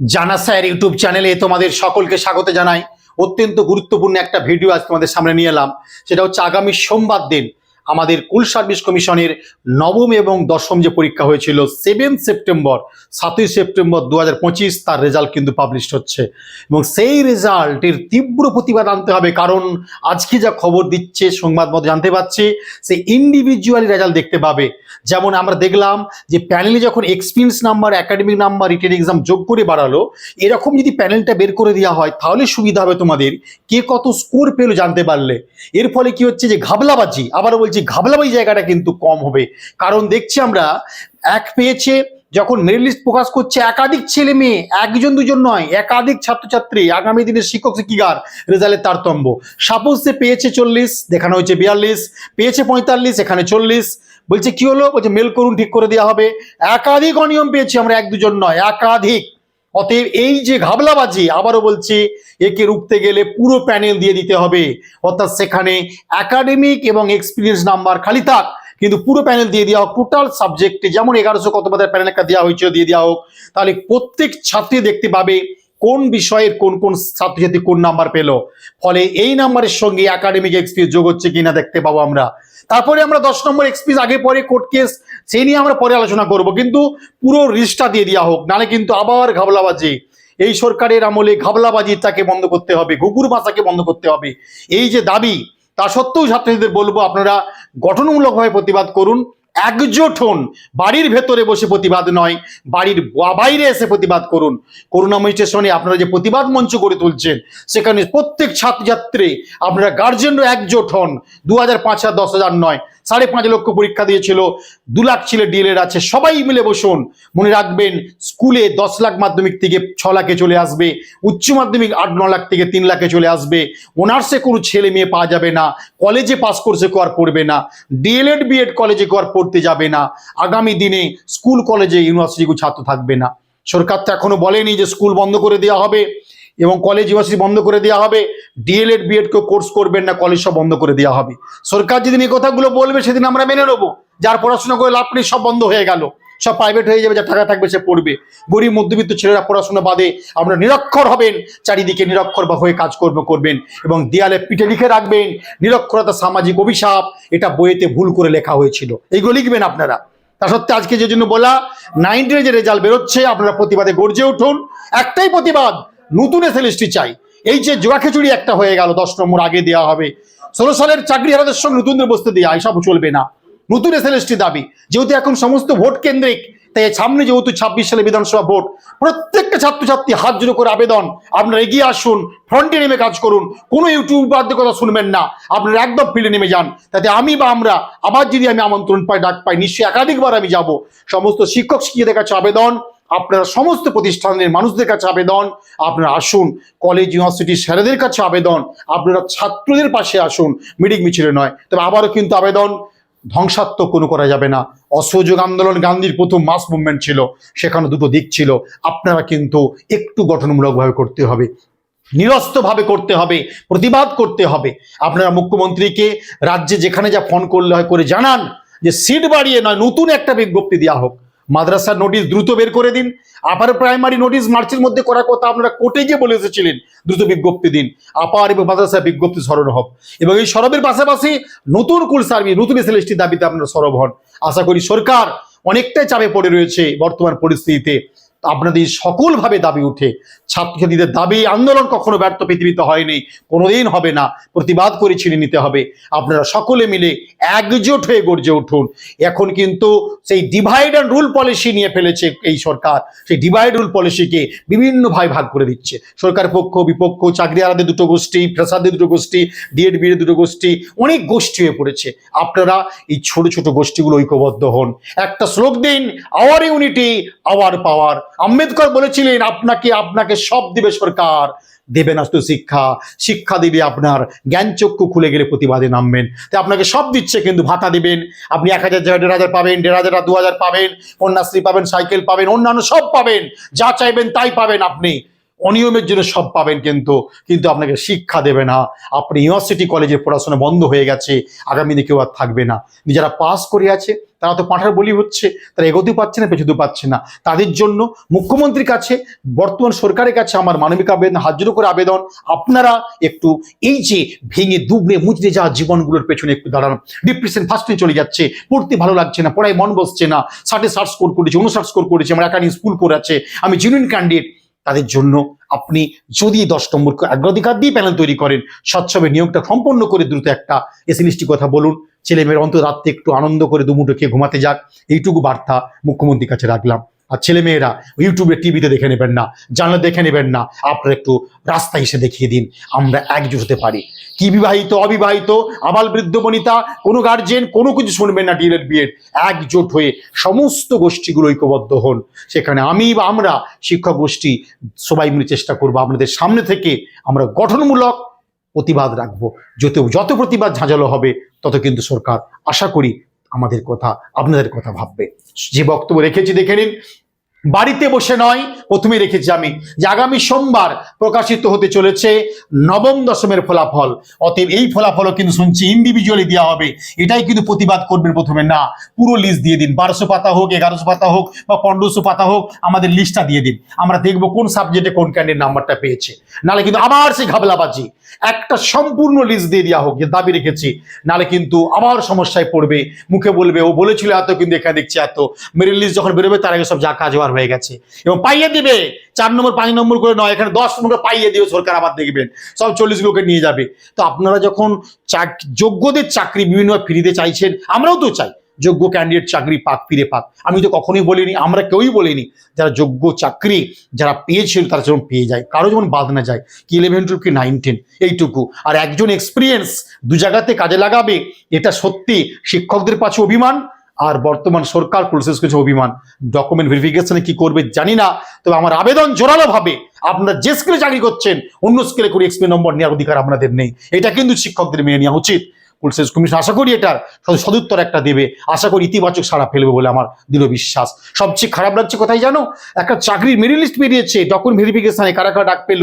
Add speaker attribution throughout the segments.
Speaker 1: জানা sir YouTube চ্যানেলে তোমাদের সকলকে স্বাগত জানাই। অত্যন্ত গুরুত্বপূর্ণ একটা ভিডিও আজ তোমাদের সামনে নিয়ে এলাম। সেটা হচ্ছে আগামী সোমবার দিন আমাদের কুল সার্ভিস কমিশনের নবম এবং দশম যে পরীক্ষা হয়েছিল সেভেন সেপ্টেম্বর সাতই সেপ্টেম্বর দু হাজার পঁচিশ, তার রেজাল্ট কিন্তু পাবলিশ হচ্ছে। এবং সেই রেজাল্টের তীব্র প্রতিবাদ আনতে হবে, কারণ আজকে যা খবর দিচ্ছে, সংবাদ মতো জানতে পাচ্ছি সে ইন্ডিভিজুয়ালি রেজাল্ট দেখতে পাবে। যেমন আমরা দেখলাম যে প্যানেলে যখন experience number academic number written exam যোগ করে বাড়ালো, এরকম যদি প্যানেলটা বের করে দেওয়া হয়, তাহলে সুবিধা হবে তোমাদের। কে কত স্কোর পেল জানতে পারলে। এর ফলে কি হচ্ছে যে ঘাবলাবাজি, আবারও বলছি ঘাবলাবাজি জায়গাটা কিন্তু কম হবে। কারণ দেখছি আমরা, এক পেয়েছে যখন মেরিট লিস্ট প্রকাশ করছে, একাধিক ছেলে মেয়ে, একজন দুজন নয়, একাধিক ছাত্রছাত্রী, আগামী দিনের শিক্ষক, শিক্ষিকার রেজাল্টের তারতম্য। সাপোজ সে পেয়েছে চল্লিশ, দেখানো হয়েছে বিয়াল্লিশ, পেয়েছে পঁয়তাল্লিশ, এখানে চল্লিশ। বলছে কি হলো? বলছে মেল করুন, ঠিক করে দেওয়া হবে। একাধিক অনিয়ম পেয়েছি আমরা, এক দুজন নয়, একাধিক। অতএব এই যে ঘাবলাবাজি, আবারও বলছি, একে রুখতে গেলে পুরো প্যানেল দিয়ে দিতে হবে। অর্থাৎ সেখানে একাডেমিক এবং এক্সপিরিয়েন্স নাম্বার খালি থাক, কিন্তু পুরো প্যানেল দিয়ে দেওয়া হোক টোটাল সাবজেক্টে যেমন এগারোশো কত বাদের প্যানেল একটা দেওয়া হয়েছে দিয়ে দেওয়া হোক, তাহলে প্রত্যেক ছাত্রী দেখতে পাবে কোন বিষয়ের কোন কোন ছাত্রছাত্রী কোন নাম্বার পেল? ফলে এই নাম্বারের সঙ্গে একাডেমিক এক্সপিরিয়েন্স যোগ হচ্ছে কিনা দেখতে পাবো আমরা। তারপরে আমরা দশ নম্বর এক্সপিরিয়েন্স আগে পরে কোর্ট কেস সেই নিয়ে আমরা পরে আলোচনা করব। কিন্তু পুরো রিস্টটা দিয়ে দেওয়া হোক নালে কিন্তু আবার ঘাবলাবাজি। এই সরকারের আমলে ঘাবলাবাজি তাকে বন্ধ করতে হবে, ঘুঘুর ভাষাকে বন্ধ করতে হবে। এই যে দাবি, তা সত্ত্বেও ছাত্রীদের বলব আপনারা গঠনমূলকভাবে প্রতিবাদ করুন। একজোট হন। বাড়ির ভেতরে বসে প্রতিবাদ নয়, বাড়ির বাইরে এসে প্রতিবাদ করুন। করুণাময়ী স্টেশনে আপনারা যে প্রতিবাদ মঞ্চ গড়ে তুলছেন, সেখানে প্রত্যেক ছাত্রছাত্রী, আপনারা গার্জেনরা একজোট হন। দু হাজার পাঁচ হাজার দশ হাজার নয় সাড়ে পাঁচ লক্ষ পরীক্ষা দিয়েছিল, দু লাখ ছেলে ডিএলএড আছে, সবাই মিলে বসুন, মনে রাখবেন, স্কুলে দশ লাখ মাধ্যমিক থেকে ছ লাখে চলে আসবে, উচ্চ মাধ্যমিক আট, ন লাখ থেকে তিন লাখে চলে আসবে, অনার্সে কোনো ছেলে মেয়ে পাওয়া যাবে না, কলেজে পাস করছে কর পড়বে না ডিএলএড বিএড কলেজে কর পড়তে যাবে না, আগামী দিনে স্কুল, কলেজে ইউনিভার্সিটি ছাত্র থাকবে না। সরকার তো এখনও বলেনি যে স্কুল বন্ধ করে দেওয়া হবে। এবং কলেজ ইউনিভার্সিটি বন্ধ করে দেওয়া হবে। ডিএলএড বিএড কেউ কোর্স করবেন না কলেজ সব বন্ধ করে দেওয়া হবে। সরকার যেদিন এই কথাগুলো বলবে, সেদিন আমরা মেনে নেব। যার পড়াশোনা করে লাভ নেই, সব বন্ধ হয়ে গেল। সব প্রাইভেট হয়ে যাবে, যা টাকা থাকবে সে পড়বে। গরিব, মধ্যবিত্ত ছেলেরা পড়াশোনা বাদে আমরা নিরক্ষর হবেন, চারিদিকে নিরক্ষর বা হয়ে কাজকর্ম করবেন এবং দেয়ালে পিঠে লিখে রাখবেন, নিরক্ষরতা সামাজিক অভিশাপ, এটা বইয়েতে ভুল করে লেখা হয়েছিল। এইগুলো লিখবেন আপনারা। তা সত্ত্বে আজকে যে জন্য বলা নাইনটিনে যে রেজাল্ট বেরোচ্ছে, আপনারা প্রতিবাদে গর্জে উঠুন। একটাই প্রতিবাদ নতুন এসএলএসটি চাই। এই যে জোড়া খিচুড়ি একটা হয়ে গেল, দশ নম্বর আগে দেওয়া হবে। ষোলো সালের চাকরি হারাদের সঙ্গে নতুনদের বসতে দেওয়া এসব চলবে না। নতুন এসএলএসটি দাবি, যেহেতু এখন সমস্ত ভোট কেন্দ্রিক, তাই সামনে যেহেতু ছাব্বিশ সালে বিধানসভা ভোট, প্রত্যেকটা ছাত্রছাত্রী হাত জোড়ো করে আবেদন, আপনারা এগিয়ে আসুন ফ্রন্টে নেমে কাজ করুন, কোনো ইউটিউবারদের কথা শুনবেন না, আপনারা একদম ফিল্ডে নেমে যান। তাতে আমি বা আমরা, আবার যদি আমি আমন্ত্রণ পাই, ডাক পাই, নিশ্চয়ই একাধিকবার আমি যাব। সমস্ত শিক্ষক শিক্ষিকাদের কাছে আবেদন আপনারা সমস্ত প্রতিষ্ঠানের মানুষদের কাছে আবেদন, আপনারা আসুন কলেজ ইউনিভার্সিটি স্যারেদের কাছে আবেদন, আপনারা ছাত্রদের পাশে আসুন, মিটিং মিছিলে নয়, তবে আবারও কিন্তু আবেদন, ধ্বংসাত্মক কোনো করা যাবে না। অসহযোগ আন্দোলন গান্ধীর প্রথম মাস মুভমেন্ট ছিল, সেখানে দুটো দিক ছিল, আপনারা কিন্তু একটু গঠনমূলকভাবে করতে হবে, নিরস্তভাবে করতে হবে, প্রতিবাদ করতে হবে। আপনারা মুখ্যমন্ত্রীকে রাজ্যে যেখানে যা ফোন করলে হয় করে জানান, যে সিট বাড়িয়ে নয়, নতুন একটা বিজ্ঞপ্তি দেওয়া হোক। মাদ্রাসার নোটিশ দ্রুত বের করে দিন। আপার প্রাইমারি নোটিশ মার্চের মধ্যে করার কথা আপনারা কোর্টে গিয়ে বলে এসেছিলেন, দ্রুত বিজ্ঞপ্তি দিন। আপার এবং মাদ্রাসা বিজ্ঞপ্তি সরব হব। এবং এই সরবের পাশাপাশি নতুন কুল সার্ভিস নতুন এসএলএসটি দাবিতে আপনারা সরব হন। আশা করি সরকার অনেকটাই চাপে পড়ে রয়েছে বর্তমান পরিস্থিতিতে। আপনাদের সকলভাবে দাবি উঠে, ছাত্রছাত্রীদের দাবি, আন্দোলন কখনো ব্যর্থ পৃথিবীতে হয়নি, কোনোদিন হবে না, প্রতিবাদ করে ছিনে নিতে হবে। আপনারা সকলে মিলে একজোট হয়ে গর্জে উঠুন। এখন কিন্তু সেই ডিভাইড অ্যান্ড রুল পলিসি নিয়ে ফেলেছে এই সরকার। সেই ডিভাইড রুল পলিসিকে বিভিন্ন ভাই ভাগ করে দিচ্ছে। সরকার পক্ষ, বিপক্ষ চাকরি আলাদের দুটো গোষ্ঠী ফ্রেসারদের দুটো গোষ্ঠী ডিএড বিএড দুটো গোষ্ঠী, অনেক গোষ্ঠী হয়ে পড়েছে। আপনারা এই ছোট ছোট গোষ্ঠীগুলো ঐক্যবদ্ধ হন। একটা শ্লোক দিন our unity our power Ambedkar বলেছিলেন, আপনাকে আপনাকে সব দিবে সরকার। দেবে না শুধু শিক্ষা শিক্ষা দিবে আপনার জ্ঞানচক্ষু খুলে গেলে প্রতিবাদে নামবেন। তাই আপনাকে সব দিচ্ছে কিন্তু ভাতা দিবেন। আপনি এক হাজার, দেড় হাজার পাবেন, দেড় হাজার দু হাজার পাবেন, কন্যাশ্রী পাবেন, সাইকেল পাবেন, অন্যান্য সব পাবেন। যা চাইবেন তাই পাবেন আপনি। অনিয়মের জন্য সব পাবেন কিন্তু কিন্তু আপনাকে শিক্ষা দেবে না। আপনি ইউনিভার্সিটি কলেজের পড়াশোনা বন্ধ হয়ে গেছে, আগামী দিনে কেউ আর থাকবে না। যারা পাস করে আছে, তারা তো পাঠার বলি হচ্ছে, তারা এগোতে পারছে না, পেছোতে পারছে না। তাদের জন্য মুখ্যমন্ত্রীর কাছে, বর্তমান সরকারের কাছে আমার মানবিক আবেদন, হাত জোড়ো করে আবেদন, আপনারা একটু এই যে ভেঙে, দুবড়ে, মুচড়ে যাওয়া জীবনগুলোর পেছনে একটু দাঁড়ান। ডিপ্রেশন ফার্স্টে চলে যাচ্ছে, পড়তে ভালো লাগছে না, পড়ায় মন বসছে না, ষাটে ষাট স্কোর করেছে উনষাট স্কোর করেছে, আমার একাডেমি স্কুল করে আছে আমি জেনুইন ক্যান্ডিডেট তাদের জন্য আপনি যদি দশ নম্বর অগ্রাধিকার দিয়ে প্যানেল তৈরি করেন স্বচ্ছভাবে নিয়োগটা সম্পন্ন করে দ্রুত একটা এসএলএসটি কথা বলুন। ছেলে মেয়ের অন্তর রাত্রে একটু আনন্দ করে দুমুটো খেয়ে ঘুমাতে যাক, এইটুকু বার্তা মুখ্যমন্ত্রীর কাছে রাখলাম। আর ছেলে মেয়েরা ইউটিউবে টিভিতে দেখে নেবেন না, জানলা দেখে নেবেন না। আপনারা একটু রাস্তা এসে দেখিয়ে দিন, আমরা একজোট হতে পারি। কি বিবাহিত, অবিবাহিত, আবাল বৃদ্ধ বনিতা, কোনো গার্জেন কোনো কিছু শুনবেন না ডিএড বিএড একজোট হয়ে সমস্ত গোষ্ঠীগুলো ঐক্যবদ্ধ হন। সেখানে আমি বা আমরা শিক্ষক গোষ্ঠী সবাই মিলে চেষ্টা করব, আপনাদের সামনে থেকে আমরা গঠনমূলক প্রতিবাদ রাখব। যত যত প্রতিবাদ ঝাঁঝালো হবে, তত কিন্তু সরকার আশা করি আমাদের কথা আপনাদের কথা ভাববে। যে বক্তব্য রেখেছি দেখে নিন। বাড়িতে বসে নয়, প্রথমে রেখেছি আমি যে আগামী সোমবার প্রকাশিত হতে চলেছে নবম দশমের ফলাফল। অতএব এই ফলাফলও কিন্তু শুনছি ইন্ডিভিজুয়ালি দেওয়া হবে। এটাই কিন্তু প্রতিবাদ করবেন প্রথমে। না, পুরো লিস্ট দিয়ে দিন। বারোশো পাতা হোক, এগারোশো পাতা হোক বা পনেরোশো পাতা হোক, আমাদের লিস্টটা দিয়ে দিন। আমরা দেখব কোন সাবজেক্টে কোন ক্যান্ডিডেট নাম্বারটা পেয়েছে। নালে কিন্তু আবার সেই ঘাবলাবাজি। একটা সম্পূর্ণ লিস্ট দিয়ে দেওয়া হোক, যে দাবি রেখেছি। নালে কিন্তু আবার সমস্যায় পড়বে। মুখে বলবে, ও বলেছিল এত, কিন্তু এখানে দেখছি এত। মেরিট লিস্ট যখন বেরোবে, তার আগে সব যা কাজ হওয়ার হয়ে গেছে। এবং পাইয়ে দিবে। চার নম্বর, পাঁচ নম্বর করে নয়, এখানে দশ নম্বর পাইয়ে দিবে সরকার আবার দেখবেন। সব চল্লিশ লোকে নিয়ে যাবে। তো আপনারা যখন যোগ্যদের চাকরি বিভিন্ন ফিরিতে চাইছেন, আমরাও তো চাই। যোগ্য ক্যান্ডিডেট চাকরি পাক, ফিরে পাক। আমি তো কখনোই বলিনি, আমরা কেউই বলিনি। যারা যোগ্য চাকরি, যারা পেয়েছিল, তারা যেমন পেয়ে যায়। কারও যেমন বাদ না যায়। কি ইলেভেন টুয়েলভ কি নাইন টেন এইটুকু। আর একজন এক্সপিরিয়েন্স দু জায়গাতে কাজে লাগাবে, এটা সত্যি শিক্ষকদের পাশে অভিমান। আর বর্তমান সরকার প্রসেস কিছু অভিমান ডকুমেন্ট ভেরিফিকেশনে কি করবে জানি না, তবে আমার আবেদন জোরালো ভাবে আপনারা যে স্কেলে চাকরি করছেন, অন্য স্কেলে করে এক্সপি নম্বর নেওয়ার অধিকার আপনাদের নেই। এটা কিন্তু শিক্ষকদের মেনে নেওয়া উচিত। পুলিশের কমিশন আশা করি এটার সদুত্তর একটা দেবে। আশা করি ইতিবাচক সাড়া ফেলবে বলে আমার দৃঢ় বিশ্বাস। সবচেয়ে খারাপ লাগছে কোথায় জানো? একটা চাকরির মেরিট লিস্ট বেরিয়েছে ডকুমেন্ট ভেরিফিকেশনে কারা কারা ডাক পেল।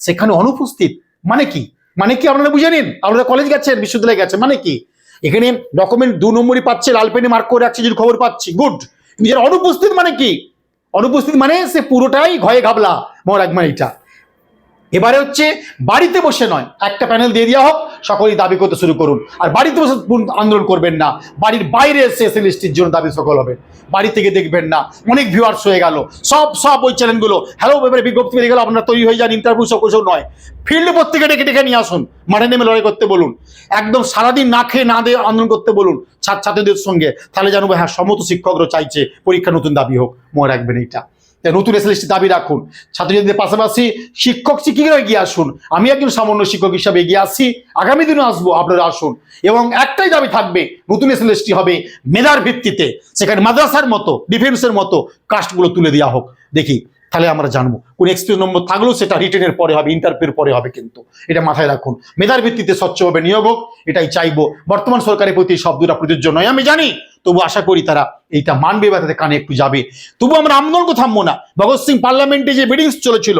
Speaker 1: সেখানে অনুপস্থিত মানে কি? মানে কি আপনারা বুঝে নিন? আপনারা কলেজ গেছেন, বিশ্ববিদ্যালয়ে গেছেন মানে কি? এখানে ডকুমেন্ট দু নম্বরই পাচ্ছে, লাল পেনে মার্ক করে রাখছে, যদি খবর পাচ্ছি গুড নিজের অনুপস্থিত মানে কি? অনুপস্থিত মানে সে পুরোটাই ঘয়ে ঘাবলা এক মানে এটা এবারে হচ্ছে বাড়িতে বসে নয়, একটা প্যানেল দিয়ে দেওয়া হোক, সকলেই দাবি করতে শুরু করুন। আর বাড়িতে বসে আন্দোলন করবেন না। বাড়ির বাইরে এসে এসএলএসটির জন্য দাবি সকল হবে। বাড়ি থেকে দেখবেন না। অনেক ভিউয়ার্স হয়ে গেল। সব সব ওই চ্যানেলগুলো হ্যালো এবারে বিজ্ঞপ্তি বেরিয়ে গেল, আপনারা তৈরি হয়ে যান ইন্টারভিউ সব কিছু নয়। ফিল্ড প্রত্যেকে ডেকে ডেকে নিয়ে আসুন। মাঠে নেমে লড়াই করতে বলুন। একদম সারাদিন না খেয়ে না দিয়ে আন্দোলন করতে বলুন। ছাত্র ছাত্রীদের সঙ্গে। তাহলে জানব হ্যাঁ সমস্ত শিক্ষকরা চাইছে পরীক্ষা নতুন দাবি হোক। মনে রাখবেন এইটা। নতুন এসএলএসটি দাবি রাখুন। ছাত্রছাত্রীদের পাশাপাশি শিক্ষক শিক্ষিকারা এগিয়ে আসুন। আমি একজন সামান্য শিক্ষক হিসাবে এগিয়ে আসি আগামী দিনে আসব, আপনারা আসুন। এবং একটাই দাবি থাকবে, নতুন এসএলএসটি হবে মেধার ভিত্তিতে। সেখানে মাদ্রাসার মতো, ডিফেন্সের মতো কাস্টগুলো তুলে দেওয়া হোক। দেখি, তাহলে আমরা জানব। কোন এক্সপিরিয়েন্স নম্বর থাকলেও সেটা রিটেনের পরে হবে ইন্টারভিউর পরে হবে কিন্তু। এটা মাথায় রাখুন। মেধার ভিত্তিতে স্বচ্ছভাবে নিয়োগ হোক, এটাই চাইব। বর্তমান সরকারের প্রতি শব্দটা প্রযোজ্য নয়। আমি জানি তবু আশা করি তারা এইটা মানবে বা তাদের কানে একটু যাবে। তবু আমরা আন্দোলনকে থামবো না। ভগৎ সিং পার্লামেন্টে যে মিটিংস চলেছিল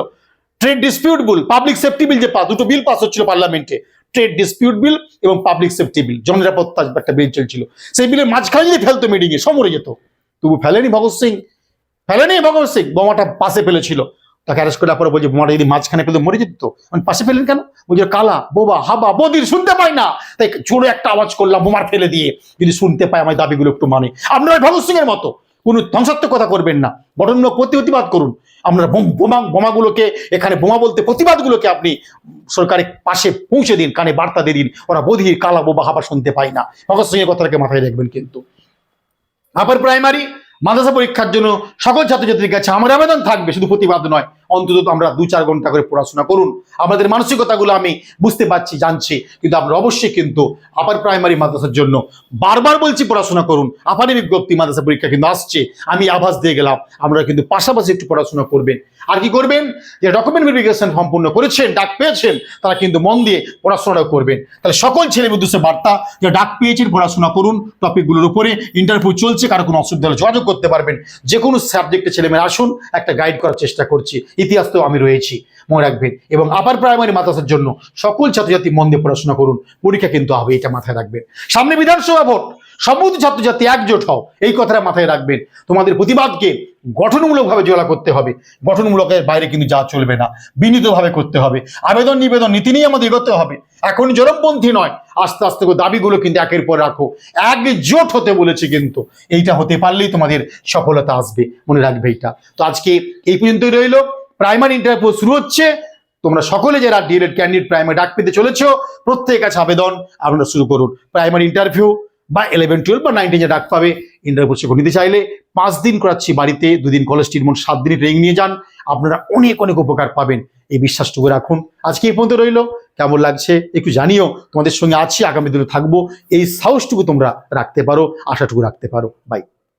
Speaker 1: trade dispute bill public safety bill যে দুটো বিল পাস হচ্ছিল পার্লামেন্টে ট্রেড ডিসপিউট বিল এবং পাবলিক সেফটি বিল জননিরাপত্তা একটা বিল চলছিল। সেই বিলের মাঝখানে যদি ফেলতো মিটিংয়ে সমরে যেত। তবু ফেলেনি ভগৎ সিং। ফেলেনি ভগৎ সিং। বোমাটা পাশে ফেলেছিল। তাকে অ্যারেস্ট করার পরে বলছে বোমাটা যদি মাঝখানে পেলে মরে যেত মানে পাশে ফেলেন কেন? বলছে, কালা, বোবা, হাবা, বদির শুনতে পাই না। তাই জোরে একটা আওয়াজ করলাম, বোমার ফেলে দিয়ে। যদি শুনতে পায় আমার দাবিগুলো একটু মানে। আপনারা ভগৎ সিং এর মতো, কোনো ধ্বংসাত্মক কথা করবেন না। গঠনমূলক প্রতি প্রতিবাদ করুন। আমরা বোমা বোমাগুলোকে, এখানে বোমা বলতে প্রতিবাদগুলোকে আপনি সরকারের পাশে পৌঁছে দিন, কানে বার্তা দিয়ে দিন। ওরা বধির, কালা, বোবা, হাবা শুনতে পায় না। ভগৎ সিং এর কথাটাকে মাথায় রাখবেন কিন্তু। আপার প্রাইমারি মাদ্রাসা পরীক্ষার জন্য সকল ছাত্রছাত্রীর কাছে আমার আবেদন থাকবে শুধু প্রতিবাদ নয়। অন্তত আমরা দু চার ঘণ্টা করে পড়াশোনা করুন। আমাদের মানসিকতাগুলো আমি বুঝতে পারছি, জানছি, কিন্তু আমরা অবশ্যই কিন্তু আপার প্রাইমারি মাদ্রাসার জন্য বারবার বলছি পড়াশোনা করুন। আপারি বিজ্ঞপ্তি মাদ্রাসা পরীক্ষা কিন্তু আসছে, আমি আভাস দিয়ে গেলাম আমরা কিন্তু পাশাপাশি একটু পড়াশোনা করবেন। আর কি করবেন? যে ডকুমেন্ট ভেরিফিকেশন সম্পূর্ণ করেছেন, ডাক পেয়েছেন, তারা কিন্তু মন দিয়ে পড়াশোনাটাও করবেন। তাহলে সকল ছেলে উদ্দেশ্যে বার্তা যে ডাক পেয়েছেন, পড়াশোনা করুন। টপিকগুলোর উপরে ইন্টারভিউ চলছে, কারও কোনো অসুবিধা হলে যোগাযোগ করতে পারবেন। যে কোনো সাবজেক্টে ছেলেমেয়েরা আসুন, একটা গাইড করার চেষ্টা করছি। ইতিহাস তো আমি রয়েছি, মনে রাখবেন। এবং আপার প্রাইমারি মাদ্রাসার জন্য সকল ছাত্রছাত্রী মন দিয়ে পড়াশোনা করুন, পরীক্ষা কিন্তু হবে, এটা মাথায় রাখবেন। সামনে বিধানসভা ভোট সমস্ত ছাত্রছাত্রী একজোট হও, এই কথাটা মাথায় রাখবেন। তোমাদের প্রতিবাদকে গঠনমূলকভাবে জোলা করতে হবে গঠনমূলকের বাইরে কিন্তু যা চলবে না, বিনীতভাবে করতে হবে। আবেদন নিবেদন নীতি নিয়ে আমাদের এগোতে হবে। এখন জরমপন্থী নয়, আস্তে আস্তে করে দাবিগুলো কিন্তু একের পর রাখো একজোট হতে বলেছে কিন্তু, এইটা হতে পারলেই তোমাদের সফলতা আসবে, মনে রাখবে এইটা তো আজকে এই পর্যন্তই রইল। প্রাইমারি ইন্টারভিউ শুরু হচ্ছে। তোমরা সকলে যারা ডিএলএড ক্যান্ডিডেট প্রাইমারি ডাক পেতে চলেছো, প্রত্যেকের কাছে আবেদন। আপনারা শুরু করুন। প্রাইমারি ইন্টারভিউ বা ইলেভেন টুয়েলভ বা নাইনটিন যে ডাক পাবে ইন্টারভিউ প্রশিক্ষণ নিতে চাইলে পাঁচ দিন করাচ্ছি বাড়িতে, দুদিন কলেজ ট্রিটমেন্ট সাত দিনই ট্রেনিং নিয়ে যান। আপনারা অনেক অনেক উপকার পাবেন। এই বিশ্বাসটুকু রাখুন। আজকে এই পর্যন্ত রইল। কেমন লাগছে একটু জানিও। তোমাদের সঙ্গে আছি, আগামী দিনে থাকব। এই সাহসটুকু তোমরা রাখতে পারো, আশাটুকু রাখতে পারো। বাই